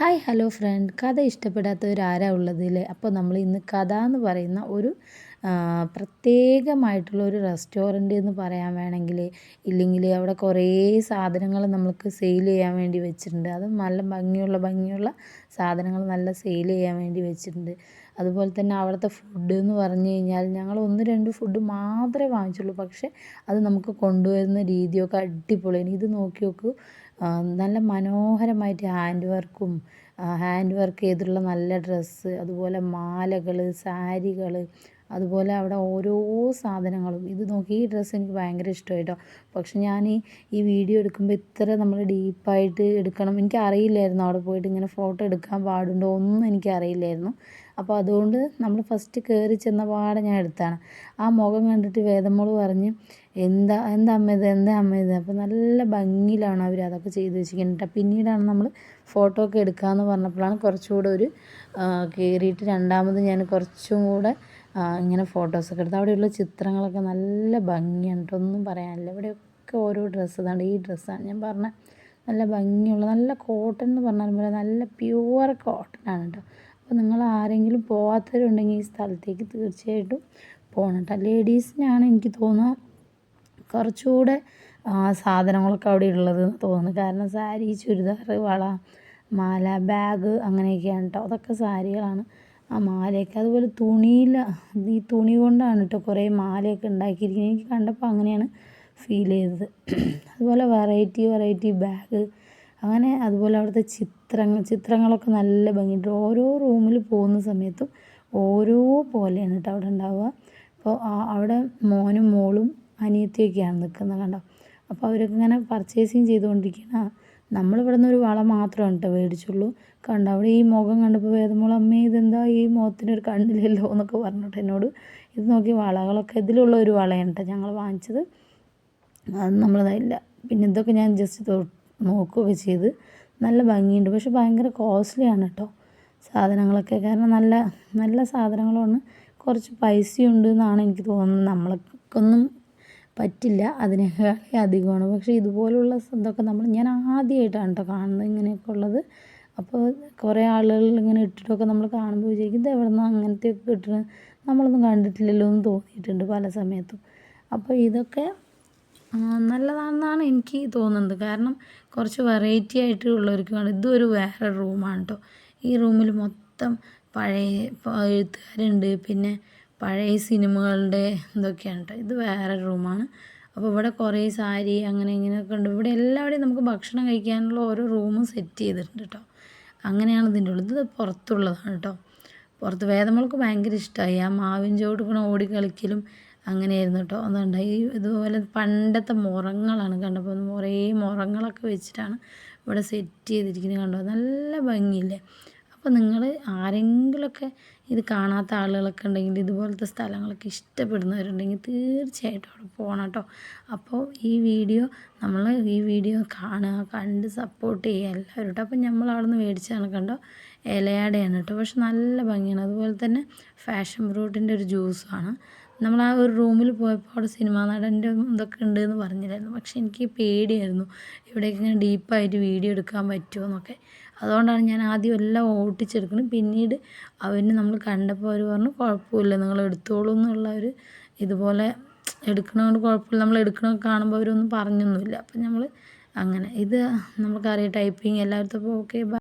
Hi hello friend. കഥ ഇഷ്ടപ്പെടാത്തവരാരാ ഉള്ളത് അല്ലേ അപ്പോൾ നമ്മൾ ഇന്ന് കഥ എന്ന് പറയുന്ന ഒരു പ്രത്യേകമായിട്ടുള്ള ഒരു റെസ്റ്റോറന്റ് എന്ന് പറയാൻ വേണമെങ്കിൽ ഇല്ലെങ്കിൽ അവിടെ കുറേ സാധനങ്ങൾ നമ്മൾക്ക് സെയിൽ ചെയ്യാൻ വേണ്ടി വെച്ചിട്ടുണ്ട്. അത് നല്ല ഭംഗിയുള്ള ഭംഗിയുള്ള സാധനങ്ങൾ നല്ല സെയിൽ ചെയ്യാൻ വേണ്ടി വെച്ചിട്ടുണ്ട്. അതുപോലെ തന്നെ അവിടുത്തെ ഫുഡ് എന്ന് പറഞ്ഞു കഴിഞ്ഞാൽ ഞങ്ങൾ ഒന്ന് രണ്ട് ഫുഡ് മാത്രമേ വാങ്ങിച്ചുള്ളൂ. പക്ഷേ അത് നമുക്ക് കൊണ്ടുവരുന്ന രീതിയൊക്കെ അടിപൊളിയാണ്. ഇത് നോക്കി നോക്കൂ. നല്ല മനോഹരമായിട്ട് ഹാൻഡ് വർക്കും ഹാൻഡ് വർക്ക് ചെയ്തിട്ടുള്ള നല്ല ഡ്രസ്സ് അതുപോലെ മാലകൾ സാരികൾ അതുപോലെ അവിടെ ഓരോ സാധനങ്ങളും. ഇത് നോക്കി ഈ ഡ്രസ്സ് എനിക്ക് ഭയങ്കര ഇഷ്ടമായി കേട്ടോ പക്ഷെ ഞാൻ ഈ വീഡിയോ എടുക്കുമ്പോൾ ഇത്ര നമ്മൾ ഡീപ്പായിട്ട് എടുക്കണം. എനിക്ക് അറിയില്ലായിരുന്നു അവിടെ പോയിട്ട് ഇങ്ങനെ ഫോട്ടോ എടുക്കാൻ പാടുണ്ടോ ഒന്നും എനിക്ക് അറിയില്ലായിരുന്നു. അപ്പോൾ അതുകൊണ്ട് നമ്മൾ ഫസ്റ്റ് കയറി ചെന്ന പാടെ ഞാൻ എടുത്താണ്. ആ മുഖം കണ്ടിട്ട് വേദമോൾ പറഞ്ഞ് എന്താ എന്താ അമ്മ ഇത്? എന്താ അമ്മ ഇത്? അപ്പോൾ നല്ല ഭംഗിയിലാണ് അവർ അതൊക്കെ ചെയ്ത് വെച്ചിരിക്കുന്നത് പിന്നീടാണ് നമ്മൾ ഫോട്ടോ ഒക്കെ എടുക്കാമെന്ന് പറഞ്ഞപ്പോഴാണ് കുറച്ചുകൂടെ ഒരു കയറിയിട്ട് രണ്ടാമത് ഞാൻ കുറച്ചും കൂടെ ഇങ്ങനെ ഫോട്ടോസൊക്കെ എടുത്ത് അവിടെയുള്ള ചിത്രങ്ങളൊക്കെ നല്ല ഭംഗിയാണ് കേട്ടോ ഒന്നും പറയാനില്ല. ഇവിടെയൊക്കെ ഓരോ ഡ്രസ്സ് ഇതാണ് ഈ ഡ്രസ്സാണ് ഞാൻ പറഞ്ഞ നല്ല ഭംഗിയുള്ള നല്ല കോട്ടൺ എന്ന് പറഞ്ഞാൽ പോലെ നല്ല പ്യുവർ കോട്ടൺ ആണ് കേട്ടോ അപ്പോൾ നിങ്ങൾ ആരെങ്കിലും പോകാത്തവരുണ്ടെങ്കിൽ ഈ സ്ഥലത്തേക്ക് തീർച്ചയായിട്ടും പോകണം കേട്ടോ ലേഡീസിനാണ് എനിക്ക് തോന്നുക കുറച്ചുകൂടെ സാധനങ്ങളൊക്കെ അവിടെ ഉള്ളത് തോന്നുന്നു കാരണം സാരി ചുരിദാർ വള മാല ബാഗ് അങ്ങനെയൊക്കെയാണ് കേട്ടോ അതൊക്കെ സാരികളാണ്. ആ മാലയൊക്കെ അതുപോലെ തുണിയിൽ ഈ തുണി കൊണ്ടാണ് കേട്ടോ കുറേ മാലയൊക്കെ ഉണ്ടാക്കിയിരിക്കുന്നത്. എനിക്ക് കണ്ടപ്പോൾ അങ്ങനെയാണ് ഫീൽ ചെയ്തത്. അതുപോലെ വെറൈറ്റി വെറൈറ്റി ബാഗ് അങ്ങനെ അതുപോലെ അവിടുത്തെ ചിത്രങ്ങൾ ചിത്രങ്ങളൊക്കെ നല്ല ഭംഗിയുണ്ട്. ഓരോ റൂമിൽ പോകുന്ന സമയത്തും ഓരോ പോലെയാണ് കേട്ടോ അവിടെ ഉണ്ടാവുക. അപ്പോൾ അവിടെ മോനും മോളും അനിയത്തിയൊക്കെയാണ് നിൽക്കുന്നത് കണ്ടോ? അപ്പോൾ അവരൊക്കെ ഇങ്ങനെ പർച്ചേസിങ് ചെയ്തുകൊണ്ടിരിക്കുകയാണ്. നമ്മളിവിടെ നിന്ന് ഒരു വള മാത്രമേ കേട്ടോ മേടിച്ചുള്ളൂ. കണ്ട അവിടെ ഈ മുഖം കണ്ടപ്പോൾ വേദമോൾ അമ്മേ ഇതെന്താ ഈ മുഖത്തിനൊരു കണ്ണില്ലല്ലോ? എന്നൊക്കെ പറഞ്ഞിട്ട് എന്നോട് ഇത് നോക്കി വളകളൊക്കെ ഇതിലുള്ള ഒരു വളയാണ് കേട്ടോ ഞങ്ങൾ വാങ്ങിച്ചത്. അത് നമ്മളതായില്ല പിന്നെ ഇതൊക്കെ ഞാൻ ജസ്റ്റ് നോക്കുകയൊക്കെ ചെയ്ത് നല്ല ഭംഗിയുണ്ട്. പക്ഷെ ഭയങ്കര കോസ്റ്റ്ലിയാണ് കേട്ടോ സാധനങ്ങളൊക്കെ. കാരണം നല്ല നല്ല സാധനങ്ങളാണ് കുറച്ച് പൈസയുണ്ട് എന്നാണ് എനിക്ക് തോന്നുന്നത്. നമ്മൾക്കൊന്നും പറ്റില്ല. അതിനേക്കാളും അധികമാണ്. പക്ഷേ ഇതുപോലുള്ള ഇതൊക്കെ നമ്മൾ ഞാൻ ആദ്യമായിട്ടാണ് കേട്ടോ കാണുന്നത് ഇങ്ങനെയൊക്കെ ഉള്ളത്. അപ്പോൾ കുറേ ആളുകൾ ഇങ്ങനെ ഇട്ടിട്ടൊക്കെ നമ്മൾ കാണുമ്പോൾ വിചാരിക്കും ഇത് എവിടെ അങ്ങനത്തെയൊക്കെ കിട്ടുന്നത് നമ്മളൊന്നും കണ്ടിട്ടില്ലല്ലോ എന്ന് തോന്നിയിട്ടുണ്ട് പല സമയത്തും. അപ്പോൾ ഇതൊക്കെ നല്ലതാണെന്നാണ് എനിക്ക് തോന്നുന്നത്. കാരണം കുറച്ച് വെറൈറ്റി ആയിട്ട് വേണം ഇതൊരു വേറെ റൂമാണ് കേട്ടോ. ഈ റൂമിൽ മൊത്തം പഴയ എഴുത്തുകാരുണ്ട്. പിന്നെ പഴയ സിനിമകളുടെ ഇതൊക്കെയാണ് കേട്ടോ ഇത് വേറെ റൂമാണ് അപ്പോൾ ഇവിടെ കുറേ സാരി അങ്ങനെ ഇങ്ങനെയൊക്കെ ഉണ്ട്. ഇവിടെ എല്ലാവിടെയും നമുക്ക് ഭക്ഷണം കഴിക്കാനുള്ള ഓരോ റൂമും സെറ്റ് ചെയ്തിട്ടുണ്ട് കേട്ടോ അങ്ങനെയാണ് ഇതിന്റെ ഉള്ളത്. ഇത് പുറത്തുള്ളതാണ് കേട്ടോ പുറത്ത് വേദമോൾക്ക് ഭയങ്കര ഇഷ്ടമായി ആ മാവിൻ ചോട്ട് കൂടെ ഓടി കളിക്കലും അങ്ങനെയായിരുന്നു കേട്ടോ അതുകൊണ്ട് ഈ ഇതുപോലെ പണ്ടത്തെ മുറങ്ങളാണ് കണ്ടപ്പോൾ കുറേ മുറങ്ങളൊക്കെ വെച്ചിട്ടാണ് ഇവിടെ സെറ്റ് ചെയ്തിരിക്കുന്നത് കണ്ടോ നല്ല ഭംഗിയില്ലേ? അപ്പോൾ നിങ്ങൾ ആരെങ്കിലുമൊക്കെ ഇത് കാണാത്ത ആളുകളൊക്കെ ഉണ്ടെങ്കിൽ ഇതുപോലത്തെ സ്ഥലങ്ങളൊക്കെ ഇഷ്ടപ്പെടുന്നവരുണ്ടെങ്കിൽ തീർച്ചയായിട്ടും അവിടെ പോകണം കേട്ടോ. അപ്പോൾ ഈ വീഡിയോ നമ്മൾ ഈ വീഡിയോ കാണുക കണ്ട് സപ്പോർട്ട് ചെയ്യുക എല്ലാവരും കേട്ടോ. അപ്പോൾ നമ്മൾ അവിടെ നിന്ന് മേടിച്ചാണ് കണ്ടോ ഇലയാടെയാണ് കേട്ടോ. പക്ഷെ നല്ല ഭംഗിയാണ്. അതുപോലെ തന്നെ ഫാഷൻ ഫ്രൂട്ടിന്റെ ഒരു ജ്യൂസാണ് നമ്മൾ ആ ഒരു റൂമിൽ പോയപ്പോൾ അവിടെ സിനിമാ നടന്റെ ഇതൊക്കെ ഉണ്ട് എന്ന് പറഞ്ഞില്ലായിരുന്നു. പക്ഷെ എനിക്ക് പേടിയായിരുന്നു. ഇവിടേക്ക് ഇങ്ങനെ ഡീപ്പായിട്ട് വീഡിയോ എടുക്കാൻ പറ്റുമോ എന്നൊക്കെ. അതുകൊണ്ടാണ് ഞാൻ ആദ്യം എല്ലാം ഓട്ടിച്ചെടുക്കുന്നത്. പിന്നീട് അവന് നമ്മൾ കണ്ടപ്പോൾ അവർ പറഞ്ഞു കുഴപ്പമില്ല നിങ്ങൾ എടുത്തോളൂ എന്നുള്ള ഒരു ഇതുപോലെ എടുക്കണതുകൊണ്ട് കുഴപ്പമില്ല. നമ്മൾ എടുക്കണമൊക്കെ കാണുമ്പോൾ അവരൊന്നും പറഞ്ഞൊന്നുമില്ല. അപ്പം നമ്മൾ അങ്ങനെ ഇത് നമുക്കറിയാം ടൈപ്പിംഗ് എല്ലായിടത്തും ഓക്കെ